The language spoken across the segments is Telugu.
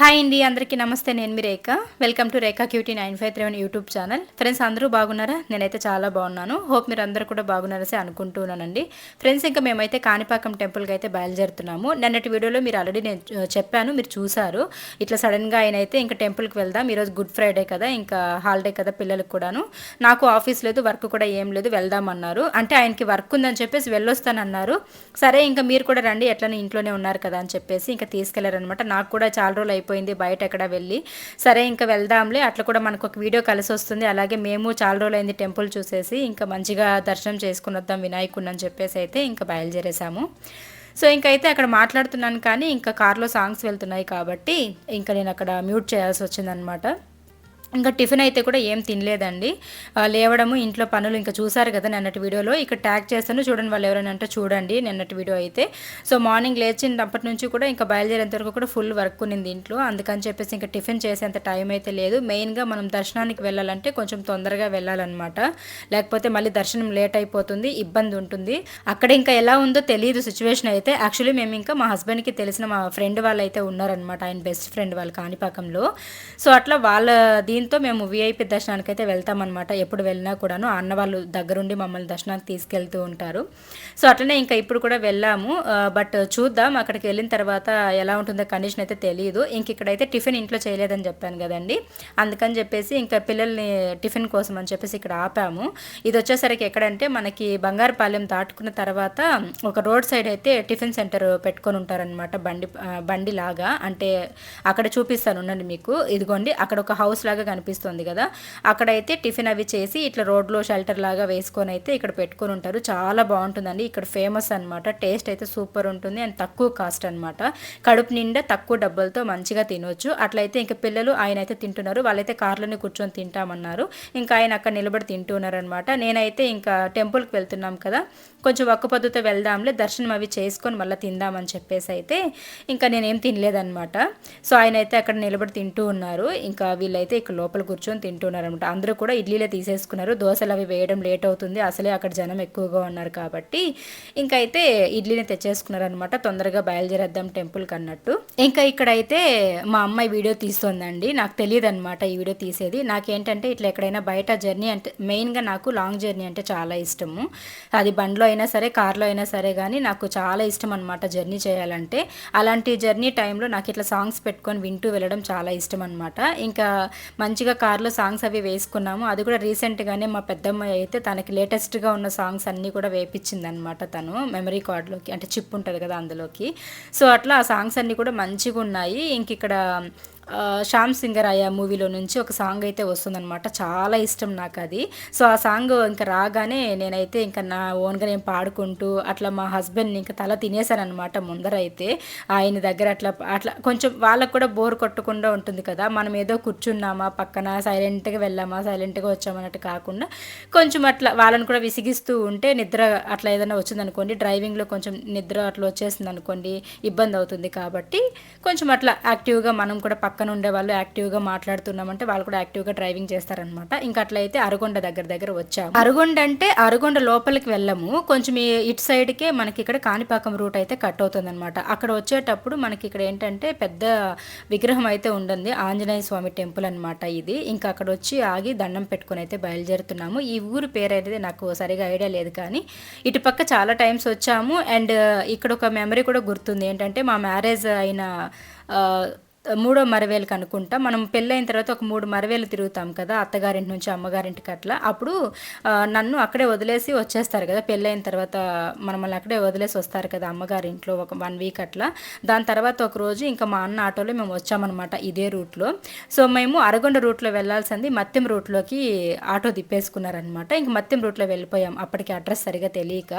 హాయ్ అండి అందరికీ నమస్తే. నేను మీ Rekha. Welcome to Rekha cutie nine five three one YouTube channel. Friends అందరూ బాగున్నారా? నేనైతే చాలా బాగున్నాను. హోప్ మీరు అందరూ కూడా బాగున్నారసి అనుకుంటున్నానండి. ఫ్రెండ్స్ ఇంకా మేమైతే కాణిపాకం టెంపుల్కి అయితే బయలుదేరుతున్నాము. నిన్నటి వీడియోలో మీరు ఆల్రెడీ నేను చెప్పాను మీరు చూసారు ఇట్లా సడన్గా ఆయన అయితే ఇంకా టెంపుల్కి వెళ్దాం. ఈరోజు గుడ్ ఫ్రైడే కదా ఇంకా హాలిడే కదా పిల్లలకు కూడాను. నాకు ఆఫీస్ లేదు వర్క్ కూడా ఏం లేదు వెళ్దాం అన్నారు. అంటే ఆయనకి వర్క్ ఉందని చెప్పేసి వెళ్ళొస్తానన్నారు సరే ఇంకా మీరు కూడా రండి ఎట్లనే ఇంట్లోనే ఉన్నారు కదా అని చెప్పేసి ఇంకా తీసుకెళ్ళారనమాట నాకు కూడా చాలా రోజులు అయిపోయింది బయట ఎక్కడ వెళ్ళి. సరే ఇంకా వెళ్దాంలే. అట్లా కూడా మనకు ఒక వీడియో కలిసి వస్తుంది. అలాగే మేము చాలా రోజులైంది టెంపుల్ చూసేసి ఇంకా మంచిగా దర్శనం చేసుకుని వద్దాం వినాయకుడిని అని చెప్పేసి అయితే ఇంకా బయలుదేరేసాము. సో ఇంకైతే అక్కడ మాట్లాడుతున్నాను కానీ ఇంకా కార్లో సాంగ్స్ వెళ్తున్నాయి కాబట్టి ఇంకా నేను అక్కడ మ్యూట్ చేయాల్సి వచ్చిందనమాట. ఇంకా టిఫిన్ అయితే కూడా ఏం తినలేదండి. లేవడము ఇంట్లో పనులు ఇంకా చూసారు కదా నిన్నటి వీడియోలో. ఇక్కడ ట్యాగ్ చేస్తాను చూడండి వాళ్ళు ఎవరైనా అంటే చూడండి నిన్నటి వీడియో అయితే. సో మార్నింగ్ లేచినప్పటి నుంచి కూడా ఇంకా బయలుదేరేంత వరకు కూడా ఫుల్ వర్క్ ఉన్నింది ఇంట్లో. అందుకని చెప్పేసి ఇంకా టిఫిన్ చేసేంత టైం అయితే లేదు. మెయిన్గా మనం దర్శనానికి వెళ్ళాలంటే కొంచెం తొందరగా వెళ్ళాలన్నమాట. లేకపోతే మళ్ళీ దర్శనం లేట్ అయిపోతుంది ఇబ్బంది ఉంటుంది. అక్కడ ఇంకా ఎలా ఉందో తెలియదు సిచ్యువేషన్ అయితే. యాక్చువల్లీ మేము ఇంకా మా హస్బెండ్కి తెలిసిన మా ఫ్రెండ్ వాళ్ళు అయితే ఉన్నారనమాట ఆయన బెస్ట్ ఫ్రెండ్ వాళ్ళు కాణిపాకంలో. సో అట్లా వాళ్ళ దీంతో మేము వీఐపీ దర్శనానికి అయితే వెళ్తామన్నమాట. ఎప్పుడు వెళ్ళినా కూడాను అన్న వాళ్ళు దగ్గరుండి మమ్మల్ని దర్శనానికి తీసుకెళ్తూ ఉంటారు. సో అట్లనే ఇంకా ఇప్పుడు కూడా వెళ్ళాము. బట్ చూద్దాం అక్కడికి వెళ్ళిన తర్వాత ఎలా ఉంటుందో కండిషన్ అయితే తెలియదు ఇంక ఇక్కడైతే టిఫిన్ ఇంట్లో చేయలేదని చెప్పాను కదండి. అందుకని చెప్పేసి ఇంకా పిల్లల్ని టిఫిన్ కోసం అని చెప్పేసి ఇక్కడ ఆపాము. ఇది వచ్చేసరికి ఎక్కడంటే మనకి బంగారుపాలెం దాటుకున్న తర్వాత ఒక రోడ్ సైడ్ అయితే టిఫిన్ సెంటర్ పెట్టుకొని ఉంటారనమాట బండి బండి లాగా అంటే అక్కడ చూపిస్తాను ఉండండి మీకు. ఇదిగోండి అక్కడ ఒక హౌస్ లాగా కనిపిస్తుంది కదా. అక్కడైతే టిఫిన్ అవి చేసి ఇట్లా రోడ్లో షెల్టర్ లాగా వేసుకొని అయితే ఇక్కడ పెట్టుకొని ఉంటారు. చాలా బాగుంటుందండి. ఇక్కడ ఫేమస్ అన్నమాట. టేస్ట్ అయితే సూపర్ ఉంటుంది అండ్ తక్కువ కాస్ట్ అన్నమాట. కడుపు నిండా తక్కువ డబ్బులతో మంచిగా తినొచ్చు. అట్లయితే ఇంకా పిల్లలు ఆయన అయితే తింటున్నారు. వాళ్ళైతే కార్లోనే కూర్చొని తింటామన్నారు. ఇంకా ఆయన అక్కడ నిలబడి తింటున్నారనమాట నేనైతే ఇంకా టెంపుల్కి వెళ్తున్నాం కదా. కొంచెం ఒక్క పొద్దుతో వెళ్దాంలే. దర్శనం అవి చేసుకొని మళ్ళీ తిందామని చెప్పేసి అయితే ఇంకా నేనేం తినలేదనమాట సో ఆయన అయితే అక్కడ నిలబడి తింటూ ఉన్నారు. ఇంకా వీళ్ళైతే ఇక్కడ లోపల కూర్చొని తింటున్నారు అనమాట అందరూ కూడా ఇడ్లీలే తీసేసుకున్నారు. దోశలు అవి వేయడం లేట్ అవుతుంది. అసలే అక్కడ జనం ఎక్కువగా ఉన్నారు కాబట్టి ఇంకా అయితే ఇడ్లీని తెచ్చేసుకున్నారనమాట తొందరగా బయలుదేరేద్దాం టెంపుల్కి అన్నట్టు ఇంకా ఇక్కడైతే మా అమ్మాయి వీడియో తీస్తుందండి. నాకు తెలియదు అనమాట ఈ వీడియో తీసేది. నాకేంటంటే ఇట్లా ఎక్కడైనా బయట జర్నీ అంటే మెయిన్గా నాకు లాంగ్ జర్నీ అంటే చాలా ఇష్టము. అది బండ్లో అయినా సరే కార్లో అయినా సరే కానీ నాకు చాలా ఇష్టం అనమాట జర్నీ చేయాలంటే. అలాంటి జర్నీ టైంలో నాకు ఇట్లా సాంగ్స్ పెట్టుకొని వింటూ వెళ్ళడం చాలా ఇష్టం అనమాట ఇంకా మంచిగా కార్లో సాంగ్స్ అవి వేసుకున్నాము. అది కూడా రీసెంట్గానే మా పెద్దమ్మాయి అయితే తనకి లేటెస్ట్గా ఉన్న సాంగ్స్ అన్నీ కూడా వేపించిందనమాట అనమాట తను మెమరీ కార్డ్లోకి అంటే చిప్ ఉంటుంది కదా అందులోకి. సో అట్లా ఆ సాంగ్స్ అన్నీ కూడా మంచిగా ఉన్నాయి ఇంక ఇక్కడ శ్యామ్ సింగర్ అయ్యా మూవీలో నుంచి ఒక సాంగ్ అయితే వస్తుందనమాట చాలా ఇష్టం నాకు అది సో ఆ సాంగ్ ఇంకా రాగానే నేనైతే ఇంకా నా ఓన్గా నేను పాడుకుంటూ అట్లా మా హస్బెండ్ని ఇంకా తల తినేసానమాట ముందర అయితే. ఆయన దగ్గర అట్లా అట్లా కొంచెం వాళ్ళకు కూడా బోర్ కొట్టకుండా ఉంటుంది కదా. మనం ఏదో కూర్చున్నామా పక్కన సైలెంట్గా వెళ్ళామా సైలెంట్గా వచ్చామన్నట్టు కాకుండా కొంచెం అట్లా వాళ్ళని కూడా విసిగిస్తూ ఉంటే నిద్ర అట్లా ఏదైనా వచ్చిందనుకోండి డ్రైవింగ్లో కొంచెం నిద్ర అట్లా వచ్చేసింది అనుకోండి ఇబ్బంది అవుతుంది కాబట్టి కొంచెం అట్లా యాక్టివ్గా మనం కూడా పక్క పక్కన ఉండే వాళ్ళు యాక్టివ్గా మాట్లాడుతున్నామంటే వాళ్ళు కూడా యాక్టివ్గా డ్రైవింగ్ చేస్తారనమాట ఇంకా అట్లయితే అరగొండ దగ్గర దగ్గర వచ్చాము. అరగొండ అంటే అరగొండ లోపలికి వెళ్ళము. కొంచెం ఇటు సైడ్కే మనకి ఇక్కడ కాణిపాకం రూట్ అయితే కట్ అవుతుంది అనమాట అక్కడ వచ్చేటప్పుడు మనకి ఇక్కడ ఏంటంటే పెద్ద విగ్రహం అయితే ఉండండి ఆంజనేయ స్వామి టెంపుల్ అనమాట ఇది. ఇంకా అక్కడ వచ్చి ఆగి దండం పెట్టుకొని అయితే బయలుదేరుతున్నాము. ఈ ఊరు పేరు అనేది నాకు సరిగా ఐడియా లేదు కానీ ఇటు పక్క చాలా టైమ్స్ వచ్చాము. అండ్ ఇక్కడ ఒక మెమరీ కూడా గుర్తుంది. ఏంటంటే మా మ్యారేజ్ అయిన మూడో మరవేలకు అనుకుంటా. మనం పెళ్ళైన తర్వాత ఒక మూడు మరవేలు తిరుగుతాం కదా అత్తగారింటి నుంచి అమ్మగారింటికి అట్లా. అప్పుడు నన్ను అక్కడే వదిలేసి వచ్చేస్తారు కదా పెళ్ళైన తర్వాత మనమల్ని అక్కడే వదిలేసి వస్తారు కదా అమ్మగారింట్లో ఒక వన్ వీక్ అట్లా. దాని తర్వాత ఒక రోజు ఇంకా మా అన్న ఆటోలో మేము వచ్చామన్నమాట ఇదే రూట్లో. సో మేము అరగొండ రూట్లో వెళ్ళాల్సింది మత్యం రూట్లోకి ఆటో తిప్పేసుకున్నారనమాట ఇంక మత్యం రూట్లో వెళ్ళిపోయాం. అప్పటికి అడ్రస్ సరిగా తెలియక.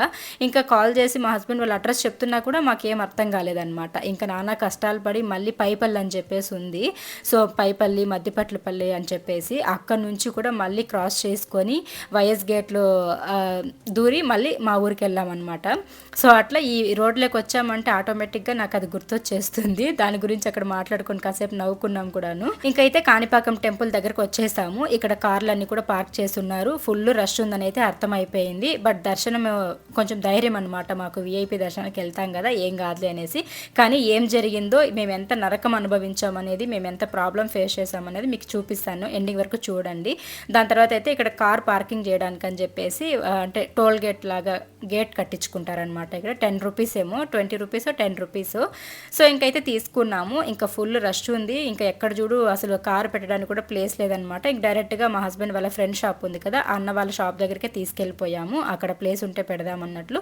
ఇంకా కాల్ చేసి మా హస్బెండ్ వాళ్ళ అడ్రస్ చెప్తున్నా కూడా మాకేం అర్థం కాలేదనమాట ఇంకా నానా కష్టాలు పడి మళ్ళీ పైపల్లని అని చెప్పేసి ఉంది. సో పైపల్లి మద్దిపట్లపల్లి అని చెప్పేసి అక్కడ నుంచి కూడా మళ్ళీ క్రాస్ చేసుకొని వైఎస్ గేట్లో దూరి మళ్ళీ మా ఊరికి వెళ్ళామన్నమాట సో అట్లా ఈ రోడ్లోకి వచ్చామంటే ఆటోమేటిక్గా నాకు అది గుర్తొచ్చేస్తుంది. దాని గురించి అక్కడ మాట్లాడుకొని కాసేపు నవ్వుకున్నాం కూడాను. ఇంకైతే కాణిపాకం టెంపుల్ దగ్గరకు వచ్చేసాము. ఇక్కడ కార్లన్నీ కూడా పార్క్ చేస్తున్నారు ఫుల్ రష్ ఉందని అయితే అర్థమైపోయింది. బట్ దర్శనం కొంచెం ధైర్యం అనమాట మాకు. విఐపి దర్శనానికి వెళ్తాం కదా ఏం కాదులే అనేసి. కానీ ఏం జరిగిందో మేము ఎంత నరకం అనుభవి అనుభవించాం అనేది మేము ఎంత ప్రాబ్లం ఫేస్ చేసామనేది మీకు చూపిస్తాను. ఎండింగ్ వరకు చూడండి. దాని తర్వాత అయితే ఇక్కడ కార్ పార్కింగ్ చేయడానికి అని చెప్పేసి అంటే టోల్ గేట్ లాగా గేట్ కట్టించుకుంటారనమాట ఇక్కడ. టెన్ రూపీస్ ఏమో twenty rupees ten rupees. So ఇంకైతే తీసుకున్నాము. ఇంకా ఫుల్ రష్ ఉంది. ఇంకా ఎక్కడ చూడు అసలు కార్ పెట్టడానికి కూడా ప్లేస్ లేదనమాట ఇంక డైరెక్ట్గా మా హస్బెండ్ వాళ్ళ ఫ్రెండ్ షాప్ ఉంది కదా అన్న వాళ్ళ షాప్ దగ్గరికి తీసుకెళ్ళిపోయాము. అక్కడ ప్లేస్ ఉంటే పెడదాం అన్నట్లు.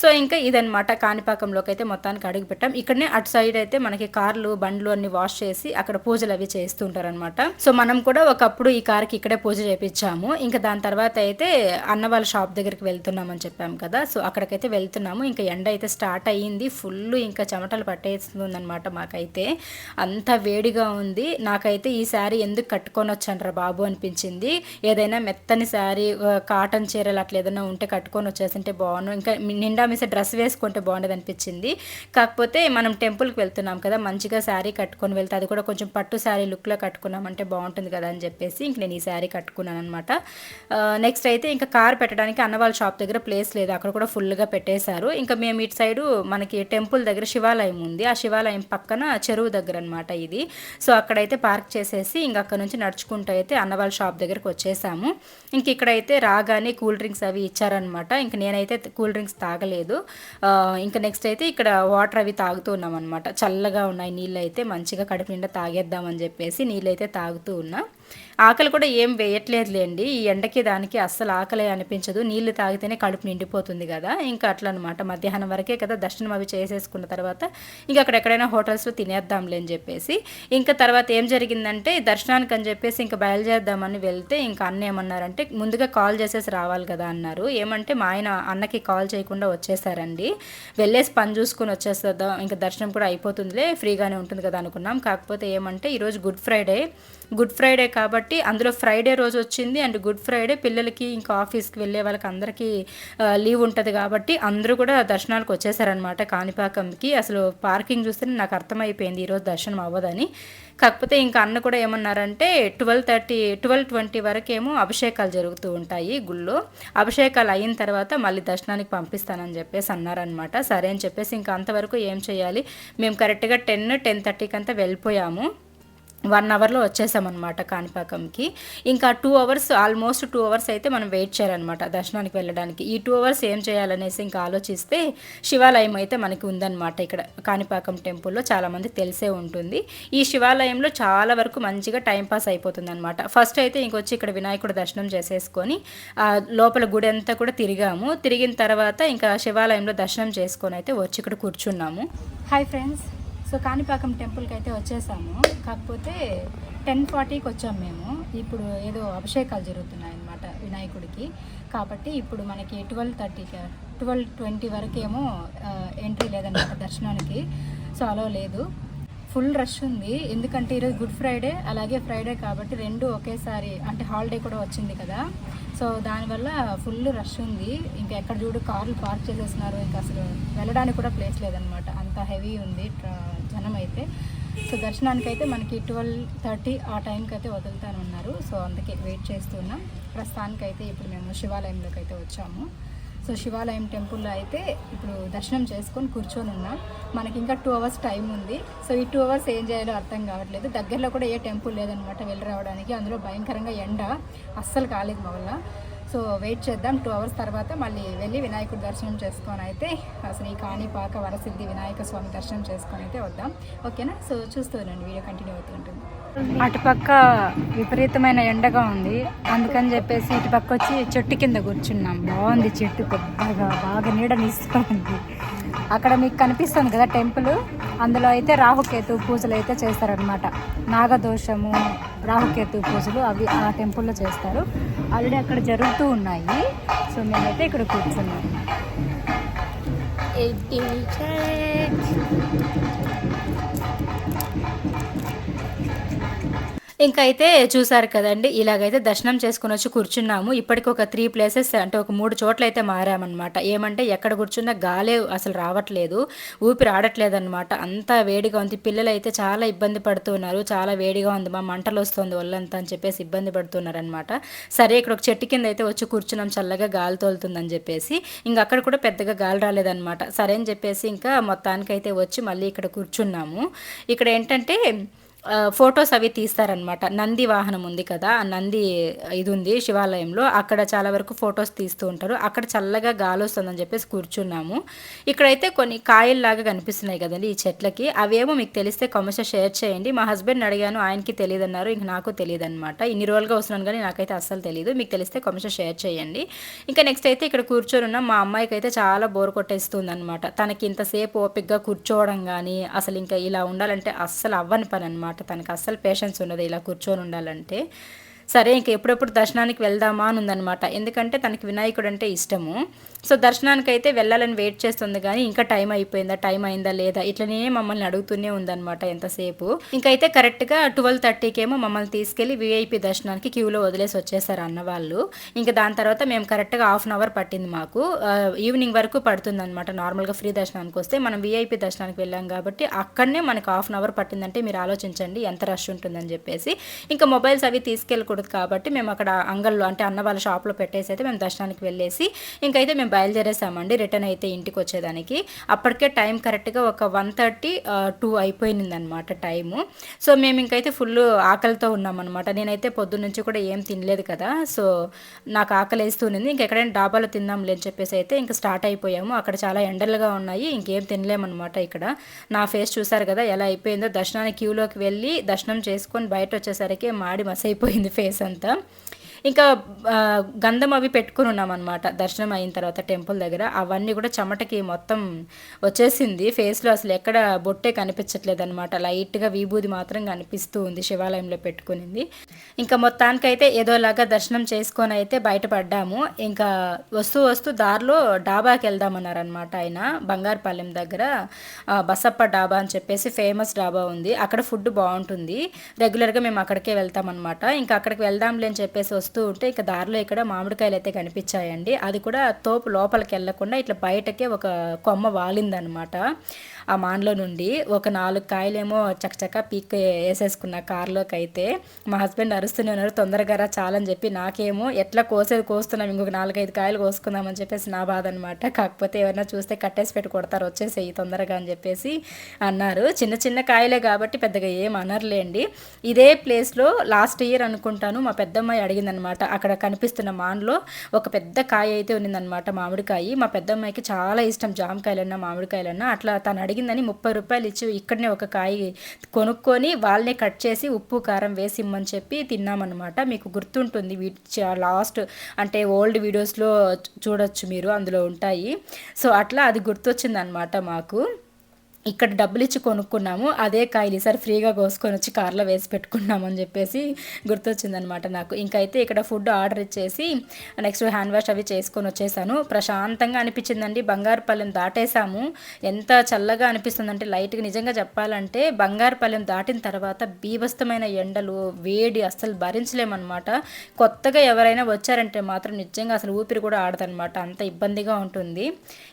సో ఇంకా ఇదనమాట కాణిపాకంలోకి అయితే మొత్తానికి అడుగు పెట్టాం ఇక్కడనే అటు సైడ్ అయితే మనకి కార్లు బండ్లు అన్ని వాష్ చేసి అక్కడ పూజలు అవి చేస్తుంటారనమాట సో మనం కూడా ఒకప్పుడు ఈ కార్కి ఇక్కడే పూజ చేపించాము. ఇంకా దాని తర్వాత అయితే అన్న వాళ్ళ షాప్ దగ్గరికి వెళ్తున్నామని చెప్పాము కదా. సో అక్కడికైతే వెళ్తున్నాము. ఇంకా ఎండ అయితే స్టార్ట్ అయ్యింది. ఫుల్ ఇంకా చెమటలు పట్టేస్తుంది అనమాట మాకైతే. అంత వేడిగా ఉంది. నాకైతే ఈ శారీ ఎందుకు కట్టుకొని వచ్చానరా బాబు అనిపించింది. ఏదైనా మెత్తని శారీ కాటన్ చీరలు అట్లా ఏదైనా ఉంటే కట్టుకొని వచ్చేసింటే బాగుండు. ఇంకా నిండా మిస్ డ్రెస్ వేసుకుంటే బాగుండేది అనిపించింది. కాకపోతే మనం టెంపుల్కి వెళ్తున్నాం కదా. మంచిగా శారీ కట్టుకొని వెళ్తే అది కూడా కొంచెం పట్టు శారీ లుక్లో కట్టుకున్నామంటే బాగుంటుంది కదా అని చెప్పేసి ఇంక నేను ఈ శారీ కట్టుకున్నాను అనమాట నెక్స్ట్ అయితే ఇంకా కార్ పెట్టడానికి అన్న వాళ్ళ షాప్ దగ్గర ప్లేస్ లేదు. అక్కడ కూడా ఫుల్గా పెట్టేశారు. ఇంకా మేము ఇటు సైడు మనకి టెంపుల్ దగ్గర శివాలయం ఉంది. ఆ శివాలయం పక్కన చెరువు దగ్గర అనమాట ఇది. సో అక్కడైతే పార్క్ చేసేసి ఇంక అక్కడ నుంచి నడుచుకుంటూ అయితే అన్న వాళ్ళ షాప్ దగ్గరకు వచ్చేసాము. ఇంక ఇక్కడైతే రాగానే కూల్ డ్రింక్స్ అవి ఇచ్చారనమాట ఇంక నేనైతే కూల్ డ్రింక్స్ తాగలేదు. ఇంకా నెక్స్ట్ అయితే ఇక్కడ వాటర్ అవి తాగుతూ ఉన్నాం అనమాట చల్లగా ఉన్నాయి. నీళ్ళు అయితే మంచిగా కడుపు నిండా తాగేద్దామని చెప్పేసి నీళ్ళు అయితే తాగుతూ ఉన్నా. ఆకలి కూడా ఏం వేయట్లేదులేండి. ఈ ఎండకి దానికి అస్సలు ఆకలి అనిపించదు. నీళ్ళు తాగితేనే కడుపు నిండిపోతుంది కదా. ఇంకా అట్లా అనమాట మధ్యాహ్నం వరకే కదా దర్శనం అవి చేసేసుకున్న తర్వాత ఇంకా అక్కడ ఎక్కడైనా హోటల్స్లో తినేద్దాంలే అని చెప్పేసి ఇంకా తర్వాత ఏం జరిగిందంటే దర్శనానికి అని చెప్పేసి ఇంకా బయలుదేరదామని వెళ్తే ఇంకా అన్న ఏమన్నారంటే ముందుగా కాల్ చేసేసి రావాలి కదా అన్నారు. ఏమంటే మా ఆయన అన్నకి కాల్ చేయకుండా వచ్చేసారండి. వెళ్ళేసి పని చూసుకుని వచ్చేస్తుందా ఇంకా దర్శనం కూడా అయిపోతుందిలే ఫ్రీగానే ఉంటుంది కదా అనుకున్నాం. కాకపోతే ఏమంటే ఈరోజు గుడ్ ఫ్రైడే. గుడ్ ఫ్రైడే కాబట్టి అందులో ఫ్రైడే రోజు వచ్చింది అండ్ గుడ్ ఫ్రైడే పిల్లలకి ఇంకా ఆఫీస్కి వెళ్ళే వాళ్ళకి అందరికీ లీవ్ ఉంటుంది కాబట్టి అందరూ కూడా దర్శనాలకు వచ్చేసారనమాట కాణిపాకంకి. అసలు పార్కింగ్ చూస్తేనే నాకు అర్థమైపోయింది ఈరోజు దర్శనం అవ్వదని. కాకపోతే ఇంకా అన్న కూడా ఏమన్నారంటే ట్వెల్వ్ థర్టీ ట్వెల్వ్ ట్వంటీ వరకేమో అభిషేకాలు జరుగుతూ ఉంటాయి గుళ్ళో. అభిషేకాలు అయిన తర్వాత మళ్ళీ దర్శనానికి పంపిస్తానని చెప్పేసి అన్నారనమాట సరే అని చెప్పేసి ఇంకా అంతవరకు ఏం చేయాలి? మేము కరెక్ట్గా టెన్ టెన్ థర్టీకి అంతా వెళ్ళిపోయాము. వన్ అవర్లో వచ్చేసామన్నమాట కాణిపాకంకి. ఇంకా two hours almost two hours అయితే మనం వెయిట్ చేయాలన్నమాట దర్శనానికి వెళ్ళడానికి. ఈ టూ అవర్స్ ఏం చేయాలనేసి ఇంకా ఆలోచిస్తే శివాలయం అయితే మనకి ఉందన్నమాట ఇక్కడ కాణిపాకం టెంపుల్లో చాలామంది తెలిసే ఉంటుంది. ఈ శివాలయంలో చాలా వరకు మంచిగా టైం పాస్ ఫస్ట్ అయితే ఇంకొచ్చి ఇక్కడ వినాయకుడు దర్శనం చేసేసుకొని లోపల గుడి అంతా కూడా తిరిగాము. తిరిగిన తర్వాత ఇంకా శివాలయంలో దర్శనం చేసుకొని అయితే వచ్చి ఇక్కడ కూర్చున్నాము. హాయ్ ఫ్రెండ్స్ సో కాణిపాకం టెంపుల్కి అయితే వచ్చేసాము. కాకపోతే టెన్ ఫార్టీకి వచ్చాము మేము. ఇప్పుడు ఏదో అభిషేకాలు జరుగుతున్నాయి అన్నమాట వినాయకుడికి. కాబట్టి ఇప్పుడు మనకి ట్వెల్వ్ థర్టీకి ట్వెల్వ్ ట్వంటీ వరకేమో ఎంట్రీ లేదన్నమాట దర్శనానికి. సో అలో లేదు. ఫుల్ రష్ ఉంది. ఎందుకంటే ఈరోజు గుడ్ ఫ్రైడే అలాగే ఫ్రైడే కాబట్టి రెండు ఒకేసారి అంటే హాలిడే కూడా వచ్చింది కదా. సో దానివల్ల ఫుల్ రష్ ఉంది. ఇంకా ఎక్కడ చూడు కార్లు పార్క్ చేసేస్తున్నారు. ఇంకా అసలు వెళ్ళడానికి కూడా ప్లేస్ లేదనమాట అంత హెవీ ఉంది జనం అయితే సో దర్శనానికి అయితే మనకి ట్వెల్వ్ థర్టీ ఆ టైంకి అయితే వదులుతానన్నారు. సో అందుకే వెయిట్ చేస్తున్నాం. ప్రస్తుతానికి అయితే ఇప్పుడు మేము శివాలయంలోకి అయితే వచ్చాము. సో శివాలయం టెంపుల్లో అయితే ఇప్పుడు దర్శనం చేసుకొని కూర్చొని ఉన్నాం. మనకి ఇంకా టూ అవర్స్ టైం ఉంది. సో ఈ టూ అవర్స్ ఏం చేయాలో అర్థం కావట్లేదు. దగ్గరలో కూడా ఏ టెంపుల్ లేదనమాట వెళ్ళి రావడానికి అందులో భయంకరంగా ఎండ అస్సలు కాలేదు మా వల్ల. సో వెయిట్ చేద్దాం. టూ అవర్స్ తర్వాత మళ్ళీ వెళ్ళి వినాయకుడి దర్శనం చేసుకొని అయితే అసలు ఈ కాణిపాక వరసిద్ధి వినాయక స్వామి దర్శనం చేసుకొని అయితే వద్దాం. ఓకేనా సో చూస్తుండండి వీడియో కంటిన్యూ అవుతుంటుంది అటుపక్క విపరీతమైన ఎండగా ఉంది. అందుకని చెప్పేసి ఇటుపక్క వచ్చి చెట్టు కింద కూర్చున్నాం. బాగుంది చెట్టు బాగా బాగా నీడనిస్తుంది అక్కడ మీకు కనిపిస్తుంది కదా టెంపుల్. అందులో అయితే రాహుకేతు పూజలు అయితే చేస్తారనమాట నాగదోషము రాహుకేతు పూజలు అవి ఆ టెంపుల్లో చేస్తారు. ఆల్రెడీ అక్కడ జరుగుతూ ఉన్నాయి. సో మేమైతే ఇక్కడ కూర్చున్నాం. ఇంకైతే అయితే చూసారు కదండి ఇలాగైతే దర్శనం చేసుకుని వచ్చి కూర్చున్నాము. ఇప్పటికి ఒక త్రీ ప్లేసెస్ అంటే ఒక మూడు చోట్ల అయితే మారామన్నమాట. ఏమంటే ఎక్కడ కూర్చున్నా గాలే అసలు రావట్లేదు ఊపిరి ఆడట్లేదు అనమాట అంతా వేడిగా ఉంది. పిల్లలు అయితే చాలా ఇబ్బంది పడుతున్నారు. చాలా వేడిగా ఉంది. మా మంటలు వస్తుంది ఒళ్ళంతా అని చెప్పేసి ఇబ్బంది పడుతున్నారు అనమాట సరే ఇక్కడ ఒక చెట్టు కింద అయితే వచ్చి కూర్చున్నాం చల్లగా గాలి తోలుతుందని చెప్పేసి. ఇంకా అక్కడ కూడా పెద్దగా గాలి రాలేదనమాట సరే అని చెప్పేసి ఇంకా మొత్తానికైతే వచ్చి మళ్ళీ ఇక్కడ కూర్చున్నాము. ఇక్కడ ఏంటంటే ఫొటోస్ అవి తీస్తారనమాట నంది వాహనం ఉంది కదా నంది ఇది ఉంది శివాలయంలో. అక్కడ చాలా వరకు ఫొటోస్ తీస్తూ ఉంటారు. అక్కడ చల్లగా గాలి వస్తుందని చెప్పేసి కూర్చున్నాము. ఇక్కడైతే కొన్ని కాయల్లాగా కనిపిస్తున్నాయి కదండి ఈ చెట్లకి. అవేమో మీకు తెలిస్తే కమర్షియల్ షేర్ చేయండి. మా హస్బెండ్ అడిగాను ఆయనకి తెలియదు అన్నారు ఇంక నాకు తెలియదు అనమాట ఇన్ని రోజులుగా వస్తున్నాను కానీ నాకైతే అస్సలు తెలియదు మీకు తెలిస్తే కమర్షియల్ షేర్ చేయండి. ఇంకా నెక్స్ట్ అయితే ఇక్కడ కూర్చొని ఉన్న మా అమ్మాయికి అయితే చాలా బోర్ కొట్టేస్తుంది అనమాట తనకి ఇంతసేపు ఓపిక్గా కూర్చోవడం కానీ అసలు ఇంకా ఇలా ఉండాలంటే అస్సలు అవ్వని పని అనమాట అనమాట. తనకు అస్సలు పేషెన్స్ ఉన్నది ఇలా కూర్చొని ఉండాలంటే. సరే ఇంక ఎప్పుడెప్పుడు దర్శనానికి వెళ్దామా అని ఉందనమాట ఎందుకంటే తనకి వినాయకుడు అంటే ఇష్టము. సో దర్శనానికి అయితే వెళ్ళాలని వెయిట్ చేస్తుంది కానీ ఇంకా టైం అయిపోయిందా టైం అయిందా లేదా? ఇట్లనే మమ్మల్ని అడుగుతూనే ఉందన్నమాట ఎంతసేపు. ఇంకైతే కరెక్ట్గా ట్వెల్వ్ థర్టీకేమో మమ్మల్ని తీసుకెళ్ళి విఐపి దర్శనానికి క్యూలో వదిలేసి వచ్చేసారు అన్న వాళ్ళు. ఇంకా దాని తర్వాత మేము కరెక్ట్గా హాఫ్ అన్ అవర్ పట్టింది మాకు. ఈవినింగ్ వరకు పడుతుంది అనమాట నార్మల్గా ఫ్రీ దర్శనానికి వస్తే మనం విఐపి దర్శనానికి వెళ్ళాం కాబట్టి అక్కడనే మనకు హాఫ్ అన్ అవర్ పట్టిందంటే మీరు ఆలోచించండి ఎంత రష్ ఉంటుందని చెప్పేసి. ఇంకా మొబైల్స్ అవి తీసుకెళ్ళకూడదు కాబట్టి మేము అక్కడ అంగల్లో అంటే అన్న వాళ్ళ షాప్లో పెట్టేసి అయితే మేము దర్శనానికి వెళ్ళేసి ఇంకైతే మేము బయలుదేరేసామండి. రిటర్న్ అయితే ఇంటికి వచ్చేదానికి అప్పటికే టైం కరెక్ట్గా ఒక వన్ థర్టీ టూ అయిపోయింది అనమాట టైము. సో మేము ఇంకైతే ఫుల్ ఆకలితో ఉన్నామన్నమాట నేనైతే పొద్దున్న నుంచి కూడా ఏం తినలేదు కదా. సో నాకు ఆకలి వేస్తుంది ఇంకెక్కడైనా డాబాలో తిందాంలే అని చెప్పేసి అయితే ఇంకా స్టార్ట్ అయిపోయాము. అక్కడ చాలా ఎండలుగా ఉన్నాయి. ఇంకేం తినలేమన్నమాట ఇక్కడ. నా ఫేస్ చూసారు కదా ఎలా అయిపోయిందో. దర్శనానికి క్యూలోకి వెళ్ళి దర్శనం చేసుకొని బయట వచ్చేసరికి మాడి మసైపోయింది ఫేస్ అంతా. ఇంకా గంధం అవి పెట్టుకుని ఉన్నామన్నమాట. దర్శనం అయిన తర్వాత టెంపుల్ దగ్గర. అవన్నీ కూడా చెమటకి మొత్తం వచ్చేసింది. ఫేస్లో అసలు ఎక్కడ బొట్టే కనిపించట్లేదు అనమాట లైట్గా విభూది మాత్రం కనిపిస్తూ ఉంది శివాలయంలో పెట్టుకునింది. ఇంకా మొత్తానికైతే ఏదోలాగా దర్శనం చేసుకొని అయితే బయటపడ్డాము. ఇంకా వస్తూ వస్తూ దారిలో డాబాకి వెళ్దామన్నారనమాట ఆయన. బంగారుపాలెం దగ్గర బసప్ప డాబా అని చెప్పేసి ఫేమస్ డాబా ఉంది. అక్కడ ఫుడ్ బాగుంటుంది. రెగ్యులర్గా మేము అక్కడికే వెళ్తామన్నమాట. ఇంకా అక్కడికి వెళ్దాంలే అని చెప్పేసి వస్తూ వస్తూ ఉంటే ఇక దారిలో ఇక్కడ మామిడికాయలు అయితే కనిపించాయండి. అది కూడా తోపు లోపలికి వెళ్ళకుండా ఇట్లా బయటకే ఒక కొమ్మ వాలిందనమాట. ఆ మాన్లో నుండి ఒక నాలుగు కాయలేమో చకచక పీక్ వేసేసుకున్న కార్లోకి అయితే మా హస్బెండ్ అరుస్తూనే ఉన్నారు తొందరగా రా చాలని చెప్పి నాకేమో ఎట్లా కోసేది కోస్తున్నాం ఇంకొక నాలుగైదు కాయలు కోసుకుందామని చెప్పేసి నా బాధ అనమాట కాకపోతే ఎవరైనా చూస్తే కట్టేసి పెట్టి కొడతారు వచ్చేసేయి తొందరగా అని చెప్పేసి అన్నారు. చిన్న చిన్న కాయలే కాబట్టి పెద్దగా ఏం అనర్లేండి. ఇదే ప్లేస్లో లాస్ట్ ఇయర్ అనుకుంటాను మా పెద్దమ్మాయి అడిగిందనమాట అక్కడ కనిపిస్తున్న మాన్లో ఒక పెద్ద కాయ అయితే ఉన్నిందనమాట మామిడికాయ. మా పెద్దమ్మాయికి చాలా ఇష్టం జామకాయలన్నా మామిడికాయలన్నా. అట్లా తను అడిగిందని ముప్పై రూపాయలు ఇచ్చి ఇక్కడనే ఒక కాయ కొనుక్కొని వాళ్ళనే కట్ చేసి ఉప్పు కారం వేసి ఇమ్మని చెప్పి తిన్నామన్నమాట. మీకు గుర్తుంటుంది లాస్ట్ అంటే ఓల్డ్ వీడియోస్లో చూడొచ్చు మీరు అందులో ఉంటాయి. సో అట్లా అది గుర్తొచ్చిందనమాట మాకు. ఇక్కడ డబ్బులు ఇచ్చి కొనుక్కున్నాము అదే కాయలు ఈసారి ఫ్రీగా కోసుకొని వచ్చి కార్లో వేసి పెట్టుకున్నాము అని చెప్పేసి గుర్తొచ్చిందనమాట నాకు. ఇంకైతే ఇక్కడ ఫుడ్ ఆర్డర్ ఇచ్చేసి నెక్స్ట్ హ్యాండ్ వాష్ అవి చేసుకొని వచ్చేసాను. ప్రశాంతంగా అనిపించిందండి. బంగారుపల్లెం దాటేసాము. ఎంత చల్లగా అనిపిస్తుందంటే లైట్గా నిజంగా చెప్పాలంటే బంగారుపల్లెం దాటిన తర్వాత బీభస్తమైన ఎండలు వేడి అస్సలు భరించలేమన్నమాట. కొత్తగా ఎవరైనా వచ్చారంటే మాత్రం నిజంగా అసలు ఊపిరి కూడా ఆడదనమాట అంత ఇబ్బందిగా ఉంటుంది.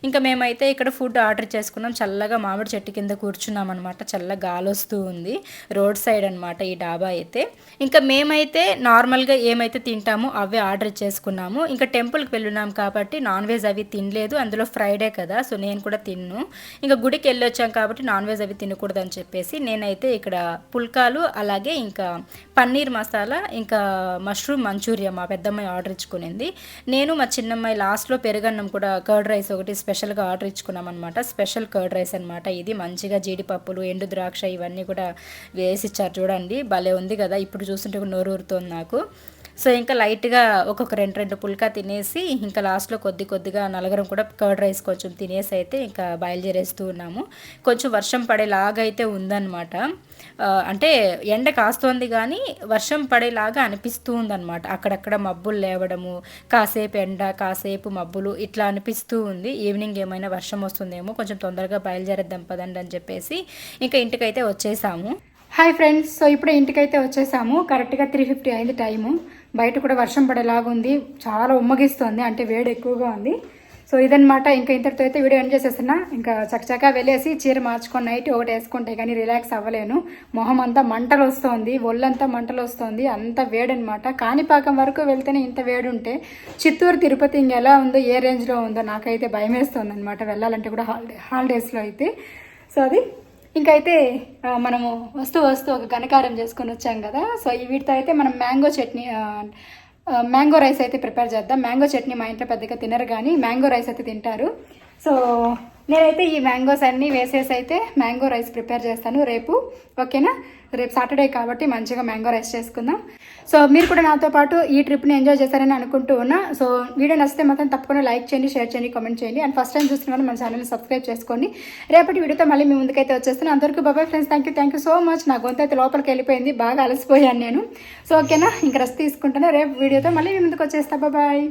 ఇంకా మేమైతే ఇక్కడ ఫుడ్ ఆర్డర్ చేసుకున్నాం. చల్లగా మామిడి చెట్టు కింద కూర్చున్నాం అనమాట చల్ల గాలి వస్తూ ఉంది. రోడ్ సైడ్ అనమాట ఈ డాబా అయితే. ఇంకా మేమైతే నార్మల్గా ఏమైతే తింటామో అవే ఆర్డర్ చేసుకున్నాము. ఇంకా టెంపుల్కి వెళ్ళున్నాం కాబట్టి నాన్ వెజ్ అవి తినలేదు. అందులో ఫ్రైడే కదా సో నేను కూడా తిన్ను. ఇంకా గుడికి వెళ్ళొచ్చాం కాబట్టి నాన్ వెజ్ అవి తినకూడదు అని చెప్పేసి నేనైతే ఇక్కడ పుల్కాలు అలాగే ఇంకా పన్నీర్ మసాలా ఇంకా మష్రూమ్ మంచూరియా మా పెద్దమ్మాయి ఆర్డర్ ఇచ్చుకునింది. నేను మా చిన్నమ్మాయి లాస్ట్లో పెరుగన్నం కూడా కర్డ్ రైస్ ఒకటి స్పెషల్గా ఆర్డర్ ఇచ్చుకున్నాం అనమాట స్పెషల్ కర్డ్ రైస్ అనమాట ఇది. ఇది మంచిగా జీడిపప్పులు ఎండు ద్రాక్ష ఇవన్నీ కూడా వేసిచ్చారు చూడండి. భలే ఉంది కదా. ఇప్పుడు చూస్తుంటే నోరు ఊరుతుంది నాకు. సో ఇంకా లైట్గా ఒక్కొక్క రెండు రెండు పుల్కా తినేసి ఇంకా లాస్ట్లో కొద్ది కొద్దిగా నలగరం కూడా కర్డ్ రైస్ కొంచెం తినేసి అయితే ఇంకా బయలుదేరేస్తూ ఉన్నాము. కొంచెం వర్షం పడేలాగా అయితే ఉందన్నమాట అంటే ఎండ కాస్తోంది కానీ వర్షం పడేలాగా అనిపిస్తూ ఉందన్నమాట. అక్కడక్కడ మబ్బులు లేవడము కాసేపు ఎండ కాసేపు మబ్బులు ఇట్లా అనిపిస్తూ ఉంది. ఈవినింగ్ ఏమైనా వర్షం వస్తుందేమో కొంచెం తొందరగా బయలుదేరేద్దాం పదండి అని చెప్పేసి ఇంకా ఇంటికైతే వచ్చేసాము. హాయ్ ఫ్రెండ్స్ సో ఇప్పుడే ఇంటికైతే వచ్చేసాము. కరెక్ట్గా త్రీ ఫిఫ్టీ అయింది టైము. బయట కూడా వర్షం పడేలాగా ఉంది. చాలా ఉమ్మగిస్తుంది. అంటే వేడి ఎక్కువగా ఉంది. సో ఇదనమాట ఇంకా ఇంతటితో అయితే వీడియో ఎండ్ చేసేస్తున్నా. ఇంకా చకచకా వెళ్ళేసి చీర మార్చుకొని నైట్ ఒకటి వేసుకుంటే కానీ రిలాక్స్ అవ్వలేను. మొహం అంతా మంటలు వస్తుంది. ఒళ్ళంతా మంటలు వస్తుంది. అంత వేడనమాట కాణిపాకం వరకు వెళ్తేనే ఇంత వేడి ఉంటే చిత్తూరు తిరుపతి ఇంకెలా ఉందో ఏ రేంజ్లో ఉందో నాకైతే భయం వేస్తుంది అనమాట వెళ్ళాలంటే కూడా హాలిడే హాలిడేస్లో అయితే. సో అది ఇంకైతే మనము వస్తూ వస్తూ ఒక ఘనకారం చేసుకొని వచ్చాం కదా. సో ఈ వీటితో అయితే మనం మ్యాంగో చట్నీ మ్యాంగో రైస్ అయితే ప్రిపేర్ చేద్దాం. మ్యాంగో చట్నీ మా ఇంట్లో పెద్దగా తినరు కానీ మ్యాంగో రైస్ అయితే తింటారు. సో నేనైతే ఈ మ్యాంగోస్ అన్నీ వేసేసి అయితే మ్యాంగో రైస్ ప్రిపేర్ చేస్తాను రేపు ఓకేనా? రేపు సాటర్డే కాబట్టి మంచిగా మ్యాంగో రైస్ చేసుకుందాం. సో మీరు కూడా నాతో పాటు ఈ ట్రిప్ని ఎంజాయ్ చేశారని అనుకుంటూ ఉన్నా. సో వీడియో నచ్చితే మాత్రం తప్పకుండా లైక్ చేయండి షేర్ చేయండి కామెంట్ చేయండి. అండ్ ఫస్ట్ టైం చూస్తున్న మన ఛానల్ని సబ్స్క్రైబ్ చేసుకోండి. రేపటి వీడియోతో మళ్ళీ మీ ముందుకైతే వచ్చేస్తాను. అందరికీ బాబాయ్ friends thank you thank you so much నా గొంతు అయితే లోపలికి వెళ్ళిపోయింది. బాగా అలసిపోయాను నేను. సో ఓకేనా? ఇంకా రెస్ట్ తీసుకుంటాను. రేపు వీడియోతో మళ్ళీ మీ ముందుకు వచ్చేస్తా. బాబాయ్